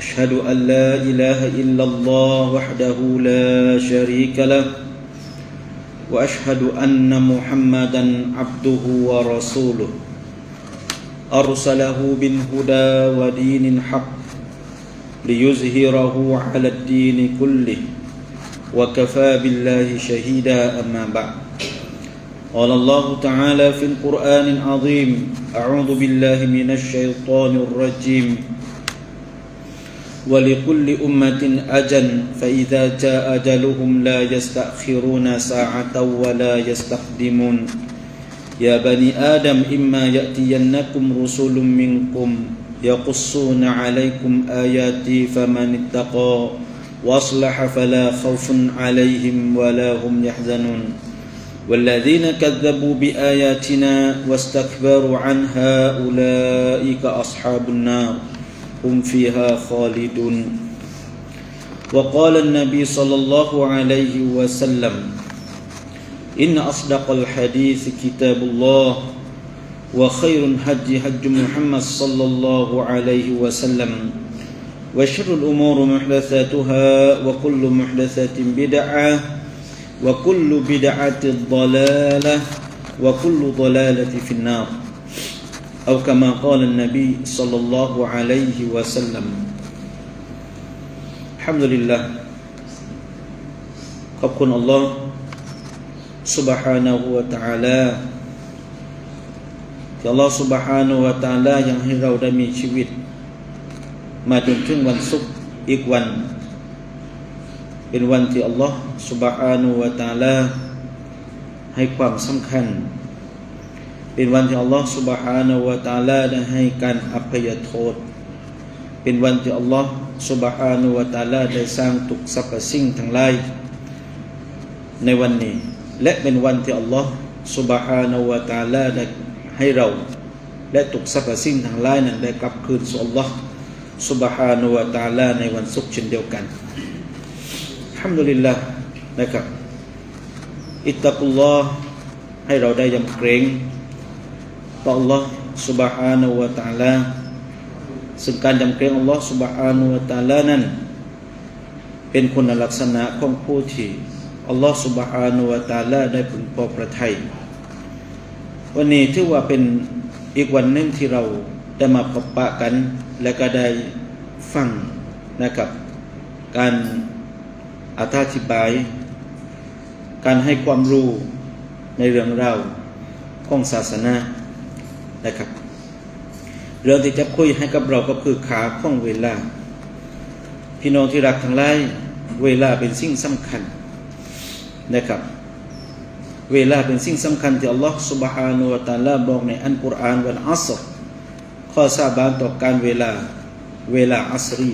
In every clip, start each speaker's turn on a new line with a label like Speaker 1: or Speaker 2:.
Speaker 1: أشهد أن لا إله إلا الله وحده لا شريك له وأشهد أن محمدا عبده ورسوله. أرسله بالهدى ودين الحق ليظهره على الدين كله وكفى بالله شهيدا أما بعد. قال الله تعالى في القرآن العظيم أعوذ بالله من الشيطان الرجيم. ولكل أمة أجل فإذا جاء أجلهم لا يستأخرون ساعة ولا يستقدمون يا بني آدم إما يأتينكم رسل منكم يقصون عليكم آياتي فمن اتقى وأصلح فلا خوف عليهم ولا هم يحزنون. والذين كذبوا بآياتنا واستكبروا عنها أولئك أصحاب النار. هم فيها خالدون. وقال النبي صلى الله عليه وسلم إن أصدق الحديث كتاب الله وخير الحج حج محمد صلى الله عليه وسلم وشر الأمور محدثاتها وكل محدثة بدعة وكل بدعة ضلالة وكل ضلالة في النار. أو كما قال النبي صلى الله عليه وسلم الحمد لله ขอบคุณอัลลอฮ์ سبحانه และ تعالى ที่อัลลอฮ์ سبحانه และ تعالى ยังให้เราได้มีชีวิต มาจนถึงวันศุกร์อีกวัน เป็นวันที่อัลลอฮ์ سبحانه และ تعالى ให้ความสำคัญ เป็นวันที่อัลลอฮ์ سبحانه และ تعالى ได้ให้การอภัยโทษ เป็นวันที่อัลลอฮ์ سبحانه และ تعالى ได้สร้างทุกสรรพสิ่งทั้งหลายในวันนี้ และเป็นวันที่อัลลอฮ์ سبحانه และ تعالى ได้ให้เรา และทุกสรรพสิ่งทั้งหลายนั้นได้กลับคืนสู่อัลลอฮ์ سبحانه และ تعالى ในวันศุกร์เช่นเดียวกันฮัมดุลิลละนะครับ อิตตักุลลอฮ์ให้เราได้ยำเกรง ต่อ Allah Subhanahu wa taala ซึ่งการยำเกรง Allah Subhanahu wa taala นั้นเป็นคุณลักษณะของผู้ที่ Allah Subhanahu wa taala ได้พึงพอพระทัยวันนี้ถือว่าเป็นอีกวันหนึ่งที่เราได้มาพบปะกัน และก็ได้ฟังนะครับ การอธิบาย การให้ความรู้ในเรื่องราวของศาสนา นะครับ เรื่องที่จะคุยให้กับเราก็คือขาของเวลา พี่น้องที่รักทั้งหลายเวลาเป็นสิ่งสำคัญนะครับ เวลาเป็นสิ่งสำคัญที่อัลลอฮฺ سبحانه และ تعالى บอกในอันกุรอานวันอัสรข้อสาบานต่อการเวลา เวลาอัสรี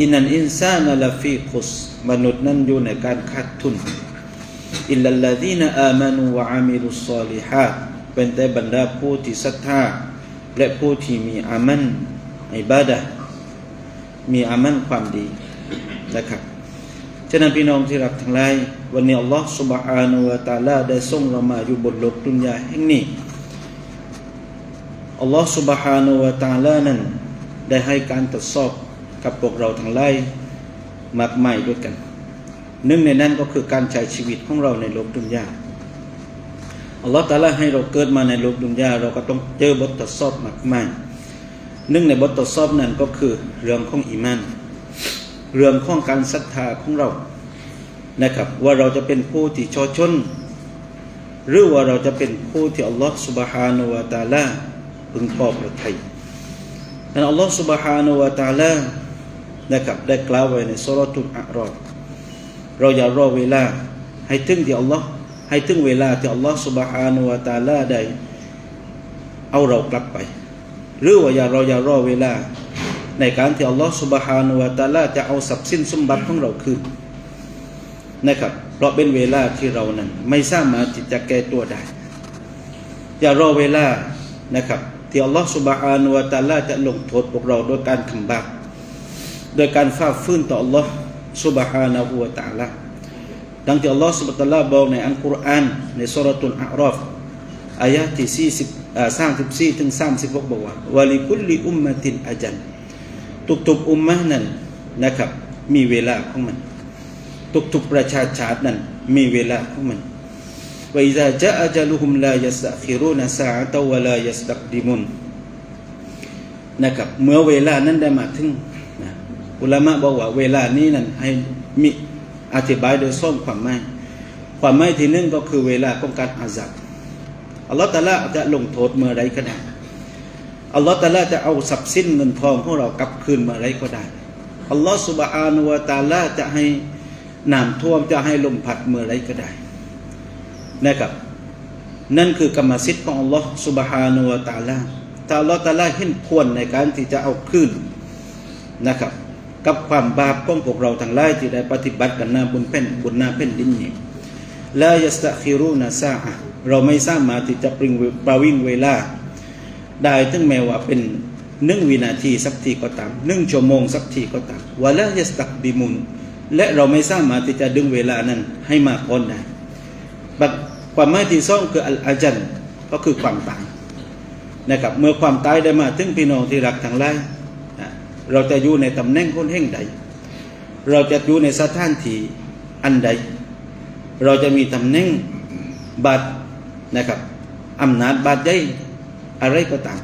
Speaker 1: อินันอินซานะลาฟีคุสมนุษย์นั้นอยู่ในการขาดทุน อิลลัลลดีนอามานูวะอามิลุสซอลิฮาต เป็นแต่บรรดาผู้ที่ศรัทธา และผู้ที่มีอามันอิบาดะมีอามันความดีนะครับฉะนั้นพี่น้องที่รักทั้งหลายวันนี้อัลลอฮ์ سبحانه และ تعالى ได้ส่งเรามาอยู่บนโลกดุนยาแห่งนี้อัลลอฮ์ سبحانه และ تعالى นั้นได้ให้การตรวจสอบกับพวกเราทั้งหลายมากมายด้วยกัน หนึ่งในนั้นก็คือการใช้ชีวิตของเราในโลกดุนยา อัลลอฮฺตาลาให้เราเกิดมาในโลกดุนยาเราก็ต้องเจอบททดสอบมากมายหนึ่งในบททดสอบนั้นก็คือเรื่องของอีมานเรื่องของการศรัทธาของเรานะครับ ว่าเราจะเป็นผู้ที่ชอชน หรือว่าเราจะเป็นผู้ที่อัลลอฮฺสุบฮานุวาตาลาพึงพอพระทัยนั้นอัลลอฮฺสุบฮานุวาตาลานะครับได้กล่าวไว้ในสุรทุลอารอดเราอย่ารอเวลาให้ถึงที่อัลลอฮ์ ให้ถึงเวลาที่อัลลอฮฺสุบฮานวะตาลาได้ เอาเรากลับไป หรือว่าอย่ารออย่ารอเวลา ในการที่อัลลอฮฺสุบฮานวะตาลาจะเอาสับสิ้นสมบัติของเราคืนนะครับ เพราะเป็นเวลาที่เรานั้น ไม่สามารถที่จะแก้ตัวได้ อย่ารอเวลานะครับ ที่อัลลอฮฺสุบฮานวะตาลาจะลงโทษพวกเราโดยการทำบาปโดยการฝ่าฟื้นต่ออัลลอฮฺสุบฮานะฮูวะตาลา ดังที่อัลลอฮฺสุบตัลลาบอกในอัลกุรอานในสุรตุลอัลรอฟอายะที่สี่สิบามที่ถึงสาบอกว่าวาลิคุลิอุมมะตินอาจันตุกตุกอุมมะนั้นนะครับมีเวลาของมัน ตุกตุกประชาชาตินั้นมีเวลาของมันว่าอิจาจะอาจลุฮุมลายสตะกิรุนสาตวลายสตักดิมุนนะครับเมื่อเวลานั้นได้มาถึงนะอุลามะบอกว่าเวลานี้นั้นให้มี อธิบายโดยส้มความไม่ความไม่ที่หนึ่งก็คือเวลาของการอาซัอัลลอฮฺตาลาจะลงโทษเมื่อไรก็ได้อัลลอฮฺตาลาจะเอาทรัพย์สินเงินทองของเรากลับคืนเมื่อไรก็ได้อัลลอฮฺสุบอานุวาตาลาจะให้น้ำท่วมจะให้ลมพัดเมื่อไรก็ได้นะครับนั่นคือกรรมสิทธิ์ของอัลลอฮฺสุบฮานุวาตาลาแต่อัลลอฮฺตาลาเห็นควรในการที่จะเอาคืนนะครับ กับความบาปของพวกเราทั้งหลายที่ได้ปฏิบัติกันหน้าบนแผ่นบนหน้าแผ่นดินนี้ลายัสตะคิรูนาซาเราไม่สามารถที่จะปริงประวิงเวลา ได้ถึงแม้ว่าเป็นหนึ่งวินาทีสักทีก็ตามหนึ่งชั่วโมงสักทีก็ตามวะลายัสตักบิมุนและเราไม่สามารถที่จะดึงเวลานั้นให้มากพ้นได้บัดความหมายที่สองคืออัลอาจันก็คือความตายนะครับเมื่อความตายได้มาถึงพี่น้องที่รักทั้งหลาย เราจะอยู่ในตำแหน่งคนแห่งใด เราจะอยู่ในสถานที่อันใด เราจะมีตำแหน่งบาทนะครับอำนาจบาดใหอะไรก็ตาม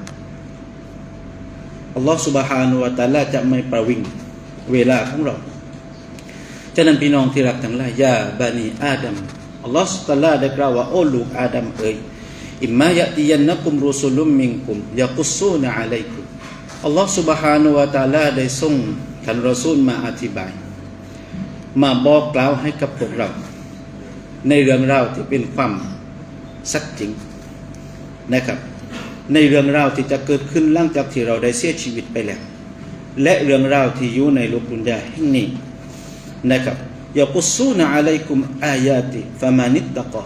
Speaker 1: อัลลอฮฺสุบฮานุวะตาลาจะไม่ประวิงเวลาของเราฉะนั้นพี่น้องที่รักทั้งหลายยาบานีอาดัมอัลลอฮฺสุตาลาได้กล่าวว่าโอ้ลูกอาดัมเอ๋ยอิมมายะติยันนักุมรุสุลุมมิงกุมยากุซูนะอะลักุม อัลลอฮฺสุบฮานุวาตาลาได้ส่งท่านรอซูลมาอธิบาย มาบอกกล่าวให้กับพวกเรา ในเรื่องราวที่เป็นความสักจริงนะครับ ในเรื่องราวที่จะเกิดขึ้นหลังจากที่เราได้เสียชีวิตไปแล้ว และเรื่องราวที่อยู่ในโลกุญยาแห่งนี้นะครับยากุสูนะอะลัยกุมอายาติฟามานิตตะกอ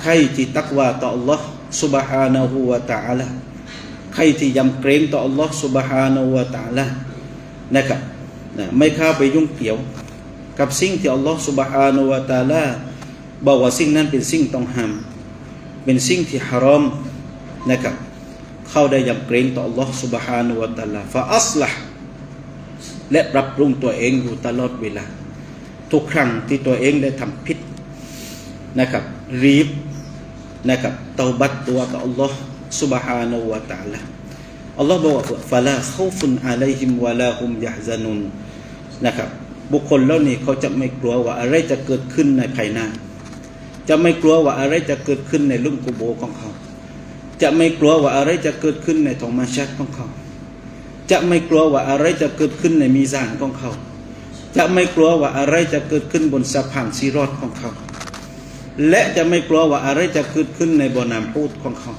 Speaker 1: ใครที่ตักวาต่อ Allah subhanahu wa ta'ala ใครที่ยำเกรงต่ออัลลอฮ์สุบฮานาวะตาละนะครับนะไม่เข้าไปยุ่งเกี่ยว กับสิ่งที่อัลลอฮ์สุบฮานาวะตาละบอกว่าสิ่งนั้นเป็นสิ่งต้องห้ามเป็นสิ่งที่ฮารอมนะครับเข้าได้ยำเกรงต่ออัลลอฮ์สุบฮานาวะตาละฟาอัสละและปรับปรุงตัวเองอยู่ตลอดเวลา ทุกครั้งที่ตัวเองได้ทำผิดนะครับรีบนะครับเตาบัตตัวต่ออัลลอฮ์ ซุบฮานะวะตาละอัลลอฮ์บอกว่าฟาลาเขาฟุนอะลัยฮิมวะลาฮุมยะฮซานุนนะครับ บุคคลเหล่านี้เขาจะไม่กลัวว่าอะไรจะเกิดขึ้นในภายหน้า จะไม่กลัวว่าอะไรจะเกิดขึ้นในลุ่มกุโบของเขา จะไม่กลัวว่าอะไรจะเกิดขึ้นในทองมาชัดของเขา จะไม่กลัวว่าอะไรจะเกิดขึ้นในมีซานของเขา จะไม่กลัวว่าอะไรจะเกิดขึ้นบนสะพานซีรอดของเขา และจะไม่กลัวว่าอะไรจะเกิดขึ้นในบ่อน้ำพูดของเขา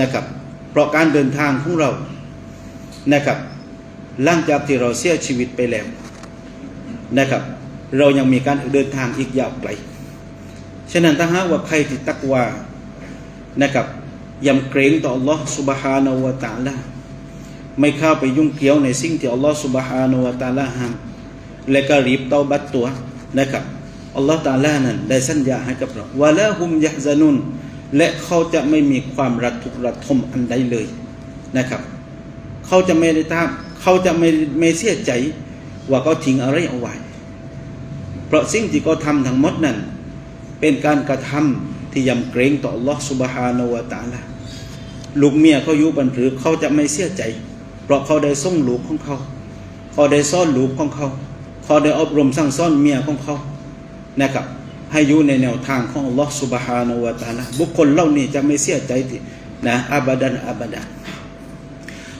Speaker 1: นะครับ เพราะการเดินทางของเรานะครับหลังจากที่เราเสียชีวิตไปแล้วนะครับ เรายังมีการเดินทางอีกยาวไกลฉะนั้นถ้าหากว่าใครที่ตักว่านะครับยำเกรงต่อ Allah Subhanahu wa Taala ไม่เข้าไปยุ่งเกี่ยวในสิ่งที่ Allah Subhanahu wa Taala ห้ามและก็รีบเตาบัดตัวนะครับ Allah Taala นั้นได้สัญญาให้กับเราว่าละหุมยะซานุน และเขาจะไม่มีความระทุระทมอันใดเลยนะครับ เขาจะไม่ได้ทำเขาจะไม่ไม่เสียใจว่าเขาทิ้งอะไรเอาไว้ เพราะสิ่งที่เขาทำทั้งหมดนั้น เป็นการกระทำที่ยำเกรงต่อ Allah Subhanahu wa Taala ลูกเมียเขายู่บันหรือเขาจะไม่เสียใจ เพราะเขาได้ส่งลูกของเขา เขาได้ซ่อนลูกของเขา เขาได้อบรมสั่งซ่อนเมียของเขานะครับ ให้อยู่ในแนวทางของลอสุบฮานวตาลาบุคคลเหล่านี้จะไม่เสียใจนะอาบดันอาบดัน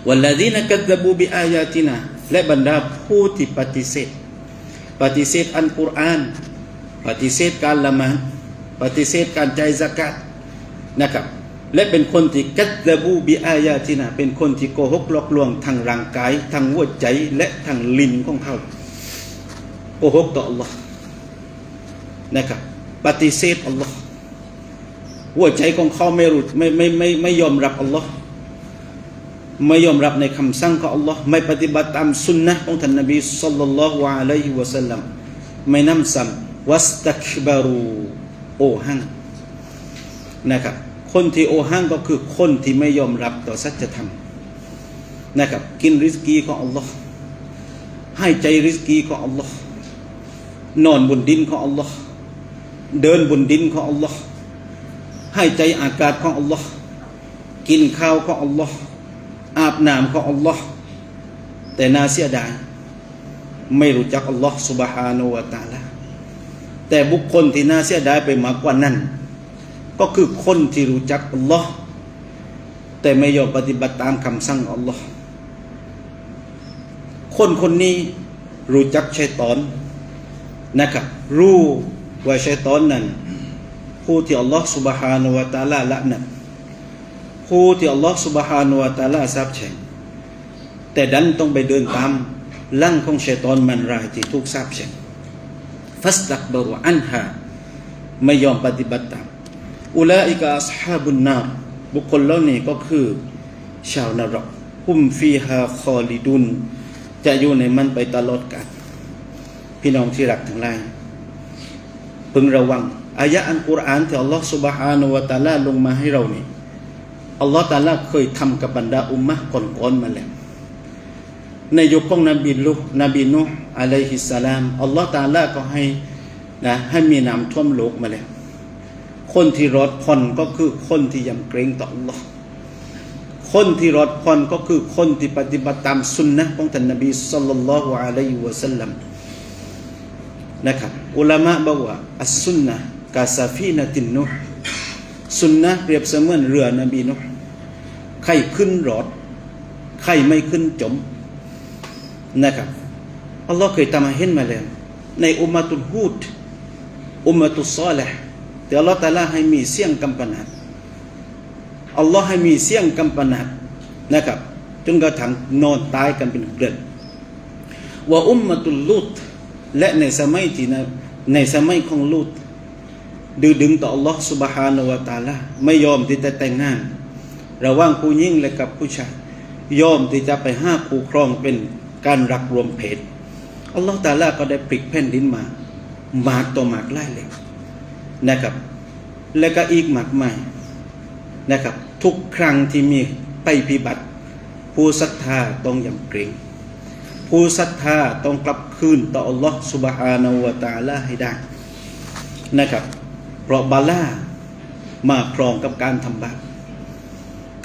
Speaker 1: วัลลดีนกัตบูบิอายาตินะและบรรดาผู้ที่ปฏิเสธ ปฏิเสธอันกุรอาน ปฏิเสธการละมันปฏิเสธการใจสักัดนะครับ และเป็นคนที่กัตบูบิอายาตินะเป็นคนที่โกหกหลอกลวงทางร่างกายทางหัวใจและทางลิ้นของเขาโกหกต่อ Allah นะครับปฏิเสธอัลลอฮ์หัวใจของเขาไม่รู้ไม่ไม่ไม่ไม่ยอมรับอัลลอฮ์ไม่ยอมรับในคำสั่งของอัลลอฮ์ไม่ปฏิบัติตามสุนนะของท่านนบีสัลลัลลอฮุอะลัยฮิวะสัลลัมไม่นำซ้ำวัสตักบารูโอหังนะครับคนที่โอหังก็คือคนที่ไม่ยอมรับต่อสัจธรรมนะครับกินริสกีของอัลลอฮ์ให้ใจริสกีของอัลลอฮ์นอนบนดินของอัลลอฮ์ เดินบนดินของอัลลอฮ์ให้ใจอากาศของอัลลอฮ์กินข้าวของอัลลอฮ์อาบน้ำของอัลลอฮ์แต่นาเสียดายไม่รู้จักอัลลอฮ์สุบฮานวตาละแต่บุคคลที่น่าเสียดายไปมากกว่านั้น ก็คือคนที่รู้จักอัลลอฮ์แต่ไม่ยอมปฏิบัติตามคำสั่งอัลลอฮ์คนคนนี้รู้จักชัยตอนนะครับ รู้ ว่าชัยตอนนั้น ผู้ที่อัลลอฮ์ سبحانه และ تعالى ละนั่นผู้ที่อัลลอฮ์ سبحانه และ تعالى ทราบแช่งแต่ดันต้องไปเดินตามลั่งของชัยตอนมันรายที่ถูกทราบแช่งฟัสตักบรุอันฮาไม่ยอมปฏิบัติตาม อุลาอิกาอัสฮาบุนนารบุคคลเหล่านี้ก็คือ ชาวนรกฮุมฟีฮาคอลิดุน จะอยู่ในมันไปตลอดกาลพี่น้องที่รักทั้งหลาย พึงระวังอายะอันกุรอานที่อัลลอฮ์สุบฮานวะตาลาลงมาให้เรานี่อัลลอฮ์ตาลาเคยทำกับบรรดาอุมมะก่อนๆมาแล้วในยุคของนบีลุกนบีนุอะลัยฮิสสลามอัลลอฮ์ตาลาก็ให้นะให้มีน้ำท่วมโลกมาแล้ว คนที่รอดพ้นก็คือคนที่ยำเกรงต่ออัลลอฮ์คนที่รอดพ้นก็คือคนที่ปฏิบัติตามสุนนะของท่านนบีสุลต่านละฮ์อะลัยฮิวะสัลลัม นะครับ อุลามะบอกว่าอัสสุนนะกาซาฟีนะตินนุสุนนะเปรียบเสมือนเรือนบีนุใครขึ้นรอดใครไม่ขึ้นจมนะครับอัลลอฮ์เคยทำให้เห็นมาแล้วในอุมมะตุลฮูดอุมมะตุซอลห์แต่อัลลอฮ์ตะลาให้มีเสียงกำปนาดอัลลอฮ์ให้มีเสียงกำปนาดนะครับจนกระทั่งนอนตายกันเป็นเกลือนว่าอุมมะตุลลูต และในสมัยที่นะในสมัยของลูตดื้อดึงต่ออัลลอฮ์ سبحانه และ تعالى ไม่ยอมที่จะแต่งงาน ระหว่างผู้หญิงและกับผู้ชายยอมที่จะไปห้าคู่ครองเป็นการรักรวมเพศอัลลอฮ์ตาลาก็ได้ปลิกแผ่นดินมาหมากต่อหมากไล่เลยนะครับ และก็อีกมากมายนะครับ ทุกครั้งที่มีไปพิบัติ ผู้ศรัทธาต้องยำเกรง ผู้ศรัทธาต้องกลับคืนต่ออัลลอฮ์สุบฮานาวตาลาให้ได้นะครับ เพราะบาล่ามาพร้องกับการทำบาป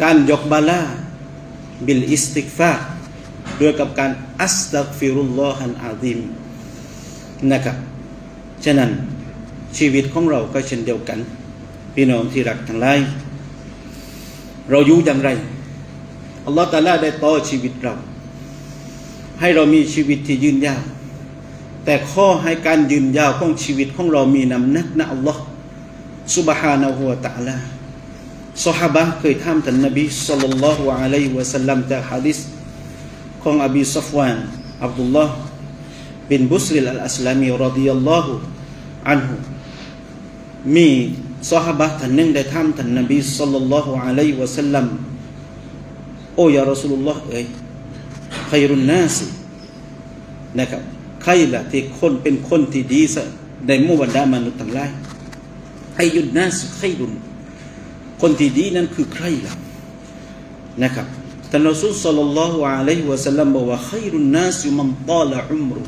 Speaker 1: การยกบาล่าบิลอิสติกฟาด้วยกับการอัสตักฟิรุลลอฮันอาดิมนะครับ ฉะนั้นชีวิตของเราก็เช่นเดียวกัน พี่น้องที่รักทั้งหลายเราอยู่อย่างไรอัลลอฮฺตาลาได้ต่อชีวิตเรา ให้เรามีชีวิตที่ยืนยาว แต่ข้อให้การยืนยาวของชีวิตของเรามีนำนักนะอัลลอฮ์ซุบฮานะฮูวะตะลาสฮาบะเคยถามท่านนบีสัลลัลลอฮุอะลัยฮิวะสัลลัมจากฮะดิษของอบีซัฟวานอับดุลลอฮ์บินบุสริลอัลอัสลามีรดิยัลลอฮุอันฮุมีสฮาบะท่านหนึ่งได้ถามท่านนบีสัลลัลลอฮุอะลัยฮิวะสัลลัมโอ้ยารอสุลลอฮ์เอ๋ย ครรุนนาสินะครับใครละที่คนเป็นคนที่ดีสในมู่บรรดามนุษย์ทั้งหลายใครยุนนาสิใครรุนคนที่ดีนั้นคือใครล่ะนะครับท่านรอซูลสัลลัลลอฮุอะลัยฮิวะสัลลัมบอกว่าใครรุนนาสิมันตาละอุมรุ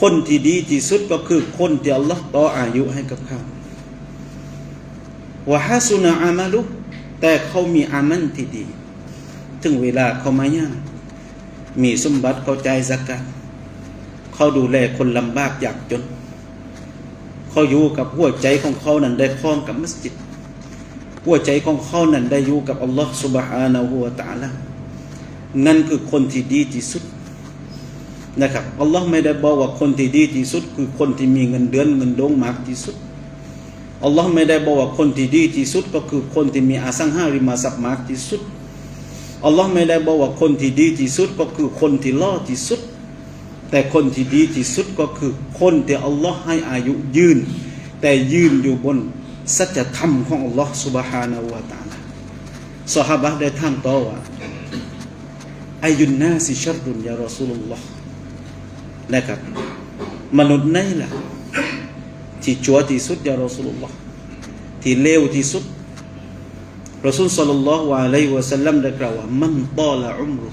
Speaker 1: คนที่ดีที่สุดก็คือคนที่อัลลอฮ์ต่ออายุให้กับเขาวะฮัสุนอามัลุแต่เขามีอามันที่ดี ถึงเวลาเขามาย่าง มีสมบัติเขาใจายสักการเขาดูแลคนลำบากยากจน เขาอยู่กับหัวใจของเขานั้นได้คล้องกับมัสยิด หัวใจของเขานั้นได้อยู่กับอัลลอฮ์ سبحانه และ تعالى นั่นคือคนที่ดีที่สุดนะครับอัลลอฮ์ไม่ได้บอกว่าคนที่ดีที่สุด คือคนที่มีเงินเดือนเงินดงมากที่สุดอัลลอฮ์ไม่ได้บอกว่าคนที่ดีที่สุด ก็คือคนที่มีอสังหาริมทรัพย์มากที่สุด อัลลอฮ์ไม่ได้บอกว่าคนที่ดีที่สุด ก็คือคนที่ล่อที่สุด แ แต่คนที่ดีที่สุดก็คือ คนที่อัลลอฮ์ให้อายุยืน แต่ยืนอยู่บนสัจธรรมของอัลลอฮ์ سبحانه และ تعالى สหบะได้ถามต่อว่าอายุนนาสิชัรรุนยารอสูลุลลอฮ์นะครับมนุษย์ไหนล่ะ ที่ชั่วที่สุดยารอสูลุลลอฮ์ที่เลวที่สุด รอสุลสัลลัลลอฮุอะลัยฮิวะสัลลัมได้กล่าวว่ามันตอละอุมรุ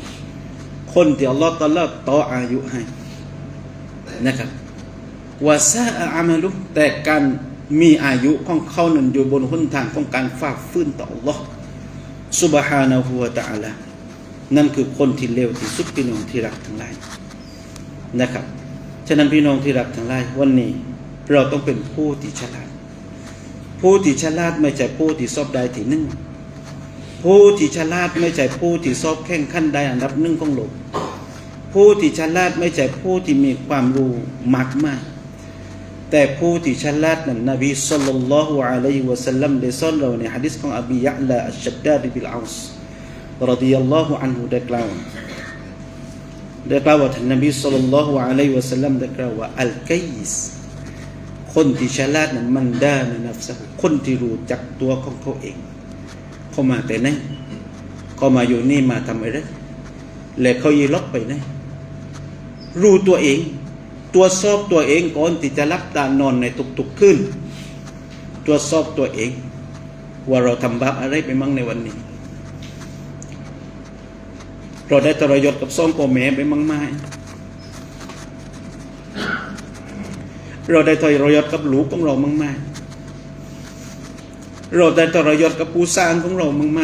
Speaker 1: คนที่อัลลอฮ์ตอละต่ออายุให้นะครับวาซาอามาลุแต่การมีอายุของเขานั้นอยู่บนหนทางของการฝากฟื้นต่ออัลลอฮ์สุบฮานะฮูวะตะอาลานั่นคือคนที่เลวที่สุดพี่น้องที่รักทั้งหลายนะครับ ฉะนั้นพี่น้องที่รักทั้งหลายวันนี้เราต้องเป็นผู้ที่ฉลาด ผู้ที่ฉลาดไม่ใช่ผู้ที่ชอบใดที่หนึ่ง ผู้ที่ฉลาดไม่ใช่ผู้ที่สอบแข่งขั้นได้อันดับหนึ่งของโลก ผู้ที่ฉลาดไม่ใช่ผู้ที่มีความรู้มากมายแต่ผู้ที่ฉลาดนั้นนบีสัลลัลลอฮุอะลัยฮิวะสัลลัมได้สอนเราในหะดีษของอบียะลาอัชชัดดาดบิลอาสรดิยัลลอฮุอันฮุได้กล่าวได้กล่าวว่าท่านนบีสัลลัลลอฮุอะลัยฮิวะสัลลัมได้กล่าวว่าอัลกัยสคนที่ฉลาดนั้นมันได้ในนับสะคนที่รู้จักตัวของเขาเอง เขามาแต่ไหนเขามาอยู่นี่มาทำอะไรและเขายีล็อกไปไหนรู้ตัวเองตรวสอบตัวเองก่อนที่จะรับตานอนในทุกๆคืนตรวสอบตัวเอง ว่าเราทำบาปอะไรไปมั่งในวันนี้ เราได้ทรยศกับซ่องพ่อแม่ไปมั่งไหมเราได้ทรยศกับลูกของเรามั่งไหม เราได้ทรยศกับผู้สร้างของเรามั่งไหม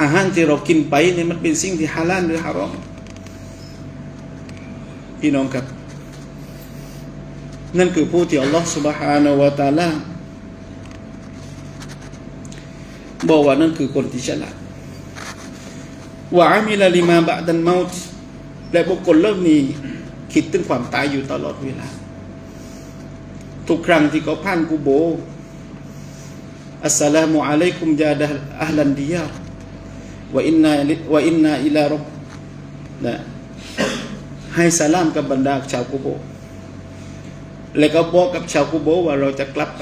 Speaker 1: อาหารที่เรากินไปเนี่ยมันเป็นสิ่งที่ฮาลาลหรือฮารอม พี่น้องครับ นั่นคือผู้ที่อัลลอฮฺ سبحانه และ تعالى บอกว่านั่นคือคนที่ฉลาดว่าอามิลลิมาบะดันเมาต์และบุคคลเริ่มนี้คิดถึงความตายอยู่ตลอดเวลา ทุกครั้งที่เขาผ่านกูโบ อัสสลามุอะลัยกุมยาดะอัลลันดียาว่าอินนาวินนาอิลารบนะให้สลามกับบรรดาชาวกุโบ และก็บอกกับชาวกุโบว่าเราจะกลับไป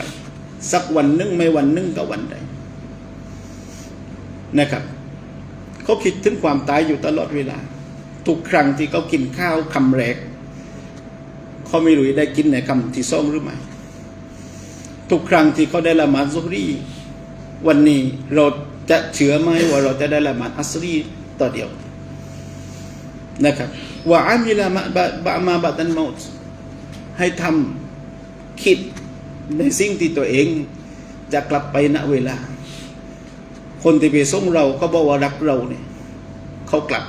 Speaker 1: สักวันหนึ่งไม่วันหนึ่งก็วันใดนะครับเขาคิดถึงความตายอยู่ตลอดเวลา ทุกครั้งที่เขากินข้าวคำแรกเขาไม่รู้ได้กินในคำที่สองหรือไม่ ทุกครั้งที่เขาได้ละหมาดซุฮรีวันนี้เราจะเชื่อไหมว่าเราจะได้ละหมาดอัสรีต่อเดียวนะครับว่าอามิลามาบะมาบัตันมอตให้ทำคิดในสิ่งที่ตัวเองจะกลับไปณเวลา คนที่ไปส่งเราเขาบอกว่ารักเราเนี่ยเขากลับ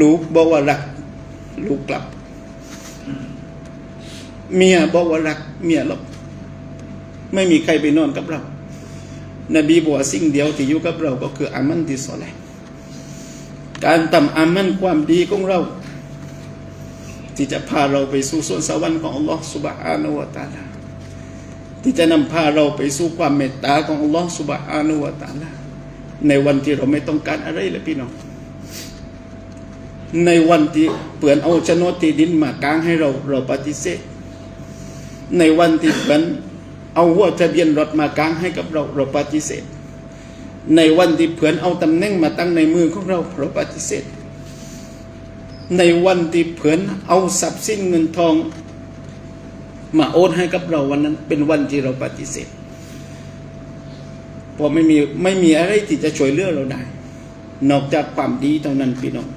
Speaker 1: ลูกบอกว่ารัก ลูกกลับ เมียบอกว่ารัก เมียหลบ ไม่มีใครไปนอนกับเรา นบีบอกว่าสิ่งเดียวที่อยู่กับเราก็คืออามันที่สอแลการทำอามันความดีของเรา ที่จะพาเราไปสู่ส่วนสวรรค์ของอัลลอฮฺสุบฮานาวะตาลาที่จะนำพาเราไปสู่ความเมตตาของอัลลอฮฺสุบฮานาวะตาลาในวันที่เราไม่ต้องการอะไรเลยพี่น้อง ในวันที่เปลือนเอาชนดที่ดินมากางให้เราเราปฏิเสธ ในวันที่เปลือน เอาหัวทะเบียนรถมากางให้กับเราเราปฏิเสธ ในวันที่เพื่อนเอาตำแหน่งมาตั้งในมือของเราเราปฏิเสธ ในวันที่เพื่อนเอาทรัพย์สินเงินทองมาโอนให้กับเราวันนั้นเป็นวันที่เราปฏิเสธเพราะไม่มีไม่มีอะไรที่จะช่วยเหลือเราได้ นอกจากความดีเท่านั้นพี่น้อง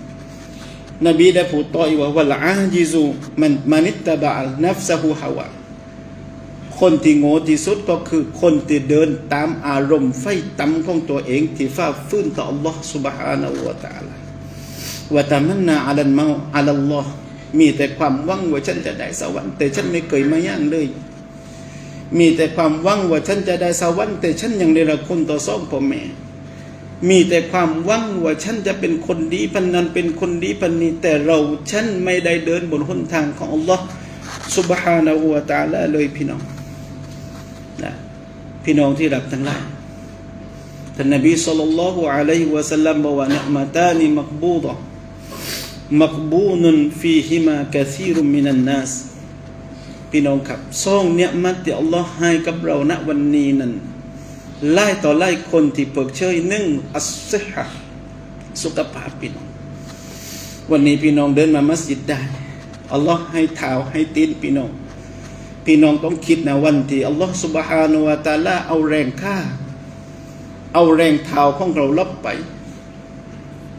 Speaker 1: นบีได้พูดต่ออีกว่าวัลอาจิซูมันมานิตตะบะอัลนัฟซะฮูฮาวะ คนที่โง่ที่สุดก็คือคนที่เดินตามอารมณ์ไฟต่ำของตัวเอง ที่ฟ้าฟื้นต่อ Allah سبحانه และ تعالى ว่าตามันนาอัลลมาอัลลอฮ์มีแต่ความหวังว่าฉันจะได้สวรรค์แต่ฉันไม่เคยมาย่างเลย มีแต่ความหวังว่าฉันจะได้สวรรค์แต่ฉันยังได้ละคุณต่อซ่องพ่อแม่ มีแต่ความหวังว่าฉันจะเป็นคนดีพันนั้นเป็นคนดีพันนี้ แต่เราฉันไม่ได้เดินบนหนทางของ Allah سبحانه และ تعالى เลยพี่น้อง นะ พี่น้องที่รักทั้งหลายท่านนบีสัลลัลลอฮุอะลัยฮิวะสัลลัมบอกว่าเนืมาตานีมักบูดะมักบูนุนฟีฮิมากะซีรุมมินันนัสพี่น้องครับซ่องเนี่ยมัดที่อัลลอฮ์ให้กับเราณวันนี้นั้นไล่ต่อไล่คนที่เปิกเชยหนึ่งอัสซิฮะสุขภาพพี่น้อง วันนี้พี่น้องเดินมามัสยิดได้อัลลอฮ์ให้เท้าให้ตีนพี่น้อง พี่น้องต้องคิดนะวันที่อัลลอฮ์สุบฮานุวาตาลาเอาแรงค่า เอาแรงเท้าของเราลบไป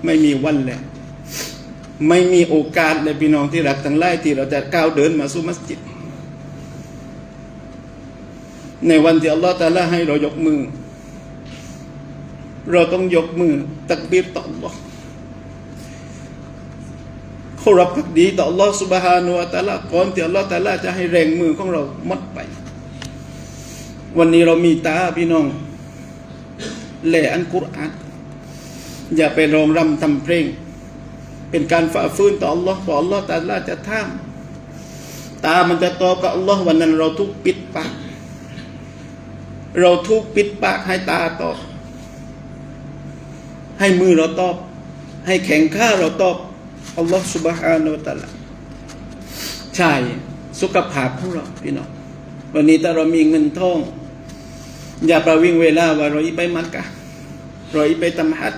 Speaker 1: ไม่มีวันแล้วไม่มีโอกาสเลยพี่น้องที่รักทั้งหลายที่เราจะก้าวเดินมาสู่มัสยิด ในวันที่อัลลอฮ์ตาลาให้เรายกมือ เราต้องยกมือตักบีรต่ออัลลอฮ์ เคารพพักดีต่ออัลลอฮ์ سبحانه และ تعالى ก่อนที่อัลลอฮ์ตาลาจะให้แรงมือของเราหมดไป วันนี้เรามีตาพี่น้องแหล่อันกุรอาน อย่าไปร้องรำทำเพลง เป็นการฝ่าฝืนต่ออัลลอฮ์ต่ออัลลอฮ์ตาลาจะท่าม ตามันจะตอบกับอัลลอฮ์วันนั้นเราทุกปิดปาก เราทุกปิดปากให้ตาตอบ ให้มือเราตอบ ให้แข็งข้าเราตอบ อัลลอฮฺ سبحانه และ تعالى ใช่สุขภาพของเราพี่น้องวันนี้ถ้าเรามีเงินทอง อย่าประวิงเวลาว่าเราไปมักกะเราไปตำหัด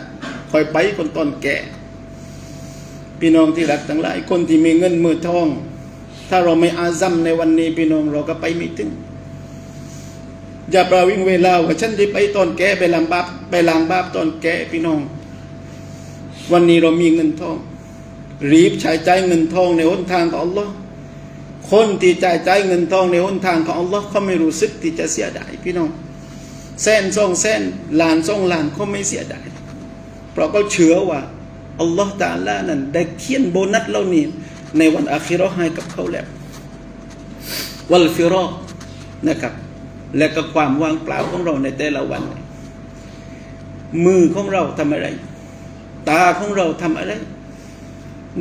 Speaker 1: คอยไปคนตอนแก่ พี่น้องที่รักทั้งหลาย คนที่มีเงินมือทอง ถ้าเราไม่อาซัมในวันนี้ พี่น้องเราก็ไปไม่ถึงอย่าประวิงเวลาว่าฉันจะไปตอนแก่ไปลางบาปไปลางบาปตอนแก่พี่น้อง วันนี้เรามีเงินทอง รีบใช้จ่ายเงินทองในหนทางของอัลลอฮ์คนที่จ่ายจ่ายเงินทองในหนทางของอัลลอฮ์เขาไม่รู้สึกที่จะเสียดายพี่น้องแสนสองแสนล้านสองล้านเขาไม่เสียดายเพราะเขาเชื่อว่าอัลลอฮ์ตาลานั้นได้เขียนโบนัสเหล่านี้ในวันอาคิราะห์ให้กับเขาแล้ววัลฟิรอนะครับ และก็ความว่างเปล่าของเราในแต่ละวัน มือของเราทำอะไร ตาของเราทำอะไร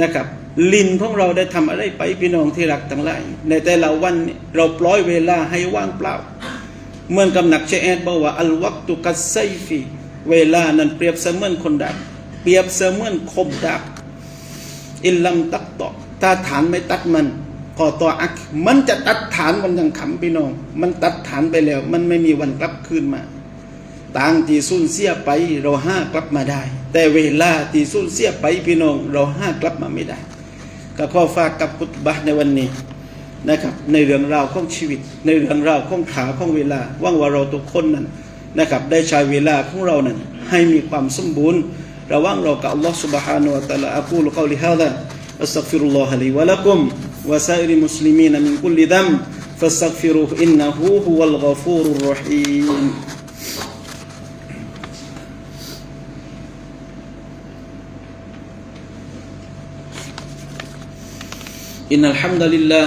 Speaker 1: นะครับ ลิ้นของเราได้ทำอะไรไปพี่น้องที่รักทั้งหลายในแต่ละวันเราปล่อยเวลาให้ว่างเปล่าเหมือนกับนักเชแอดบอกว่าอัลวักตุกัสไซฟีเวลานั้นเปรียบเสมือนคนดับเปรียบเสมือนคมดับอิลลัมตักตอถ้าฐานไม่ตัดมันกอต่ออัก มันจะตัดฐานมันยังขำพี่น้อง มันตัดฐานไปแล้ว มันไม่มีวันกลับคืนมา ต่างที่สูญเสียไปเราห้ากลับมาได้ แต่เวลาที่สูญเสียไปพี่น้อง เราห้ากลับมาไม่ได้ ก็ขอฝากกับกุตบะห์ในวันนี้นะครับ ในเรื่องราวของชีวิต ในเรื่องราวของขาของเวลาว่างว่าเราทุกคนนั้นนะครับ ได้ใช้เวลาของเรานั้น ให้มีความสมบูรณ์ ระหว่างเรากับอัลลอฮ์ سبحانه และ تعالى أقول قولي هذا أستغفر الله لي ولكم وسائر المسلمين من كل ذنب فاستغفروه إنه هو الغفور الرحيم إن الحمد لله